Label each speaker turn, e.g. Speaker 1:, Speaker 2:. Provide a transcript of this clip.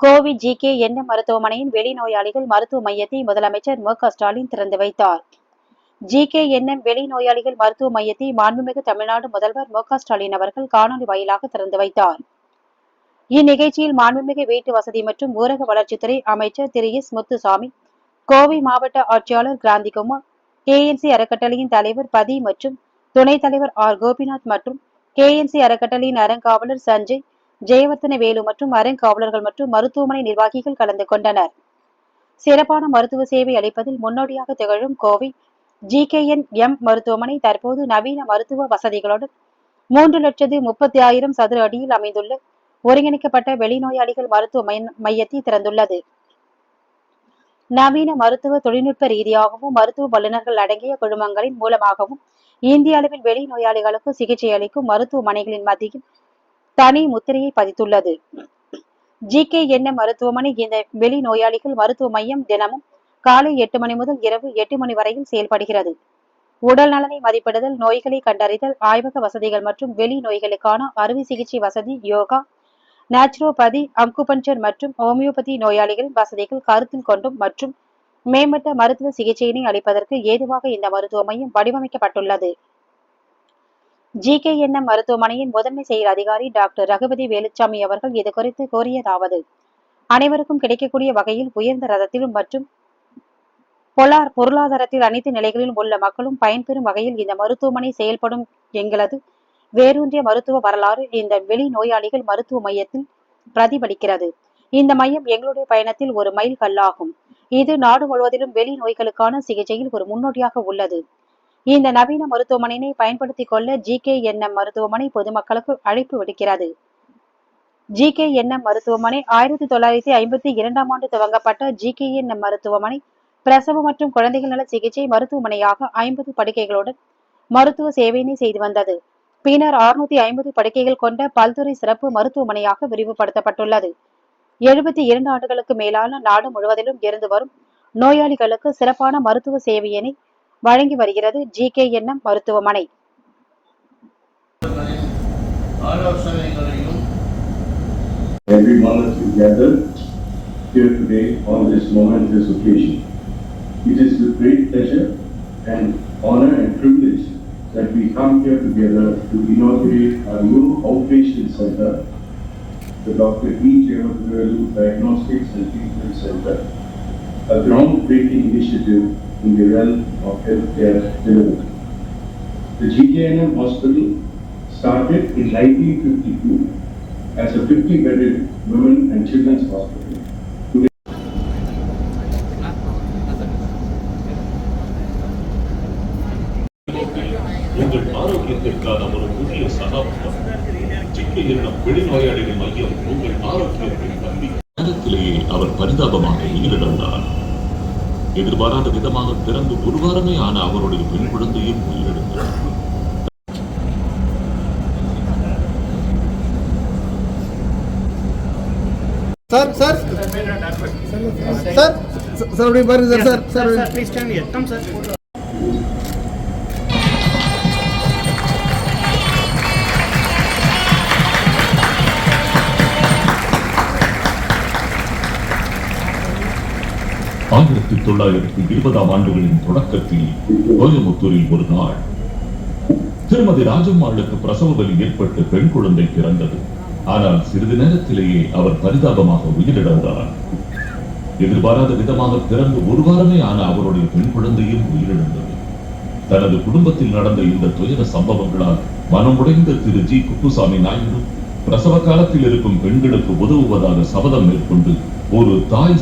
Speaker 1: கோவி G K என் மருத்துவமனையின் வெளிநோயாளிகள் மருத்துவ மையத்தை முதலமைச்சர் மு க ஸ்டாலின் திறந்து வைத்தார். ஜி கே என்எம் வெளிநோயாளிகள் மருத்துவ மையத்தை மாண்புமிகு தமிழ்நாடு முதல்வர் மு க ஸ்டாலின் அவர்கள் காணொலி வாயிலாக திறந்து வைத்தார். இந்நிகழ்ச்சியில் மாண்புமிகு வீட்டு வசதி மற்றும் ஊரக வளர்ச்சித்துறை அமைச்சர் திரு எஸ் முத்துசாமி கோவை மாவட்ட ஆட்சியாளர் கிராந்திகுமார் கேஎன்சி அறக்கட்டளையின் தலைவர் பதி மற்றும் துணைத் தலைவர் ஆர் கோபிநாத் மற்றும் கேஎன்சி அறக்கட்டளையின் அறங்காவலர் சஞ்சய் ஜெயவர்த்தன வேலு மற்றும் அறங்காவலர்கள் மற்றும் மருத்துவமனை நிர்வாகிகள் கலந்து கொண்டனர். சிறப்பான மருத்துவ சேவை அளிப்பதில் முன்னோடியாக திகழும் Kovai G K N M மருத்துவமனை தற்போது நவீன மருத்துவ வசதிகளுடன் மூன்று லட்சத்து முப்பத்தி ஆயிரம் சதுர அடியில் அமைந்துள்ள ஒருங்கிணைக்கப்பட்ட வெளிநோயாளிகள் மருத்துவ மையத்தை திறந்துள்ளது. நவீன மருத்துவ தொழில்நுட்ப ரீதியாகவும் மருத்துவ வல்லுநர்கள் அடங்கிய குழுமங்களின் மூலமாகவும் இந்திய அளவில் வெளிநோயாளிகளுக்கு சிகிச்சை அளிக்கும் மருத்துவமனைகளின் மத்தியில் தனி முத்திரையை பதித்துள்ளது. ஜி கே என்ன மருத்துவமனை இந்த வெளிநோயாளிகள் மருத்துவ மையம் தினமும் காலை எட்டு மணி முதல் இரவு எட்டு மணி வரையில் செயல்படுகிறது. உடல் நலனை மதிப்பிடுதல் நோய்களை கண்டறிதல் ஆய்வக வசதிகள் மற்றும் வெளி நோய்களுக்கான அறுவை சிகிச்சை வசதி யோகா நேச்சுரோபதி அங்குபஞ்சர் மற்றும் ஹோமியோபதி நோயாளிகளின் வசதிகள் கருத்தில் கொண்டும் மற்றும் மேம்பட்ட மருத்துவ சிகிச்சையினை அளிப்பதற்கு ஏதுவாக இந்த மருத்துவ மையம் வடிவமைக்கப்பட்டுள்ளது. ஜிகேஎன்எம் மருத்துவமனையின் முதன்மை செயல் அதிகாரி டாக்டர் ரகுபதி வேலுச்சாமி அவர்கள் இது குறித்து கோரியதாவது அனைவருக்கும் கிடைக்கக்கூடிய வகையில் உயர்ந்த ரதத்திலும் மற்றும் பொலார் பொருளாதாரத்தில் அனைத்து நிலைகளிலும் உள்ள மக்களும் பயன்பெறும் வகையில் இந்த மருத்துவமனை செயல்படும் எங்களது வேரூன்றிய மருத்துவ வரலாறு இந்த வெளி நோயாளிகள் மருத்துவ மையத்தில் பிரதிபலிக்கிறது. இந்த மையம் எங்களுடைய பயணத்தில் ஒரு மைல் கல்லாகும். இது நாடு முழுவதிலும் வெளி நோய்களுக்கான சிகிச்சையில் ஒரு முன்னோடியாக உள்ளது. இந்த நவீன மருத்துவமனையினை பயன்படுத்திக் கொள்ள ஜி கே மருத்துவமனை பொதுமக்களுக்கு அழைப்பு விடுக்கிறது. ஜி கே மருத்துவமனை ஆயிரத்தி தொள்ளாயிரத்தி ஐம்பத்தி இரண்டாம் ஆண்டு துவங்கப்பட்ட ஜி கே மருத்துவமனை பிரசவ மற்றும் குழந்தைகள் நல சிகிச்சை மருத்துவமனையாக ஐம்பது படுக்கைகளுடன் மருத்துவ சேவையினை செய்து வந்தது. பின்னர் அறுநூத்தி ஐம்பது படுக்கைகள் கொண்ட பல்துறை சிறப்பு மருத்துவமனையாக விரிவுபடுத்தப்பட்டுள்ளது. எழுபத்தி இரண்டு ஆண்டுகளுக்கு மேலான நாடு முழுவதிலும் இருந்து வரும் நோயாளிகளுக்கு சிறப்பான மருத்துவ சேவையினை வழங்கி வருகிறது ஜி கே என்எம் மருத்துவமனை
Speaker 2: ஆலோசனைகளையும்
Speaker 3: everyone of here today on this momentous occasion. It is with great pleasure and honor and privilege that we come here together to inaugurate our new outpatient center, the Dr. E. Jayavardhanu Diagnostics and Treatment Center, a groundbreaking initiative in the realm of healthcare delivery. The GKNM hospital started in 1952 as a 50-bedded women and children's hospital. Today,
Speaker 4: உங்கள் ஆரோக்கியத்திற்கான ஒரு புதிய சகாப்தம் சிக்கி என்னும் வெளிநோயாளிகள் மையம் உங்கள் ஆரோக்கியத்தின் நம்பி நேரத்திலேயே அவர் பரிதாபமாக உயிரிழந்தார் எதிர்பாராத விதமாக பிறந்து ஒரு வாரமே ஆன அவருடைய பெண் குழந்தையும் உயிரிழந்தார்
Speaker 5: சார் சார் சார் சார் அப்படி பாருங்க சார் சார் சார்
Speaker 4: ஆயிரத்தி தொள்ளாயிரத்தி இருபதாம் ஆண்டுகளின் தொடக்கத்தில் கோயமுத்தூரில் ஒரு நாள் திருமதி ராஜம்மாளுக்கு பிரசவ வலி ஏற்பட்டு பெண் குழந்தை பிறந்தது. ஆனால் சிறிது நேரத்திலேயே அவர் பரிதாபமாக உயிரிழந்தார். எதிர்பாராத விதமாக பிறந்து ஒரு வாரமே ஆன அவருடைய பெண் குழந்தையும் உயிரிழந்தது. தனது குடும்பத்தில் நடந்த இந்த துயர சம்பவங்களால் மனமுடைந்த திரு ஜி. குப்புசாமி நாயுடு பிரசவ காலத்தில் இருக்கும் பெண்களுக்கு உதவுவதாக சபதம் மேற்கொண்டு ஒரு தாய்